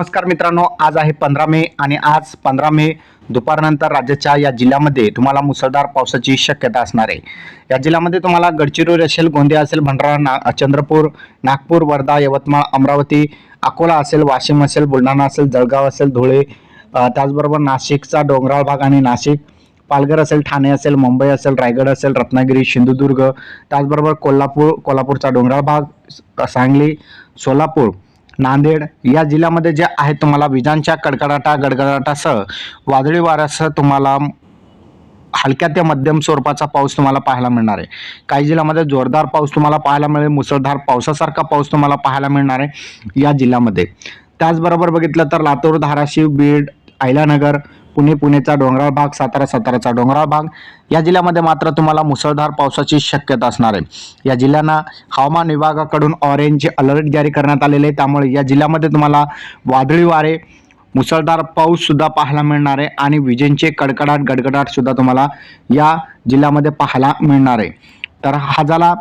नमस्कार मित्रांनो आज आहे पंधरा मे आणि आज पंधरा मे दुपारनंतर राज्याच्या या जिल्ह्यामध्ये तुम्हाला मुसळधार पावसाची शक्यता असणार आहे. या जिल्ह्यामध्ये तुम्हाला गडचिरोली असेल गोंदिया असेल भंडारा ना चंद्रपूर नागपूर वर्धा यवतमाळ अमरावती अकोला असेल वाशिम असेल बुलढाणा असेल जळगाव असेल धुळे त्याचबरोबर नाशिकचा डोंगराळ भाग आणि नाशिक पालघर असेल ठाणे असेल मुंबई असेल रायगड असेल रत्नागिरी सिंधुदुर्ग त्याचबरोबर कोल्हापूर कोल्हापूरचा डोंगराळ भाग सांगली सोलापूर नांदेड या जिल्ह्यामध्ये जे आहे तुम्हाला विजांच्या कडकडाटा गडगडाटासह वादळी वाऱ्यासह तुम्हाला हलक्या ते मध्यम स्वरूपाचा पाऊस तुम्हाला पाहायला मिळणार आहे. काही जिल्ह्यामध्ये जोरदार पाऊस तुम्हाला पाहायला मिळेल मुसळधार पावसासारखा पाऊस तुम्हाला पाहायला मिळणार आहे या जिल्ह्यामध्ये. त्याचबरोबर बघितलं तर लातूर धाराशिव बीड अहिल्यानगर पुणे पुणेचा डोंगराळ भाग सातारा साताराचा डोंगराळ भाग. या जिल्ह्यामध्ये मात्र तुम्हाला मुसळधार पावसाची शक्यता असणार आहे. या जिल्ह्यांना हवामान विभागाकडून ऑरेंज अलर्ट जारी करण्यात आलेले आहे. त्यामुळे या जिल्ह्यामध्ये तुम्हाला वादळी वारे मुसळधार पाऊस सुद्धा पाहायला मिळणार आहे आणि विजेंचे कडकडाट गडगडाट सुद्धा तुम्हाला या जिल्ह्यामध्ये पाहायला मिळणार आहे. तर हा झाला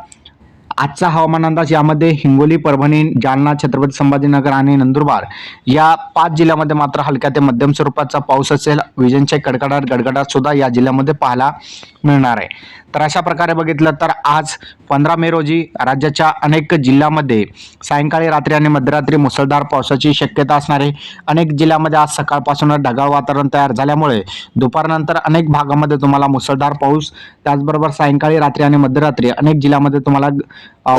आजचा हवामान अंदाज यामध्ये हिंगोली परभणी जालना छत्रपती संभाजीनगर आणि नंदुरबार या पाच जिल्ह्यामध्ये मात्र हलक्या ते मध्यम स्वरूपाचा पाऊस असेल. विजेंचे कडकडाट गडगडाट सुद्धा या जिल्ह्यामध्ये पाहायला मिळणार आहे. तर अशा प्रकारे बघितलं तर आज पंधरा मे रोजी राज्याच्या अनेक जिल्ह्यामध्ये सायंकाळी रात्री आणि मध्यरात्री मुसळधार पावसाची शक्यता असणार आहे अनेक जिल्ह्यामध्ये आज सकाळपासून ढगाळ वातावरण तयार झाल्यामुळे दुपारनंतर अनेक भागामध्ये तुम्हाला मुसळधार पाऊस त्याचबरोबर सायंकाळी रात्री आणि मध्यरात्री अनेक जिल्ह्यामध्ये तुम्हाला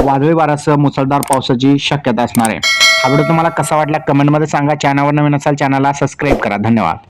वादळी वाऱ्यासह मुसळधार पावसाची शक्यता असणार आहे. हा व्हिडिओ तुम्हाला कसा वाटला कमेंटमध्ये सांगा. चॅनलवर नवीन असाल चॅनलला सबस्क्राईब करा. धन्यवाद.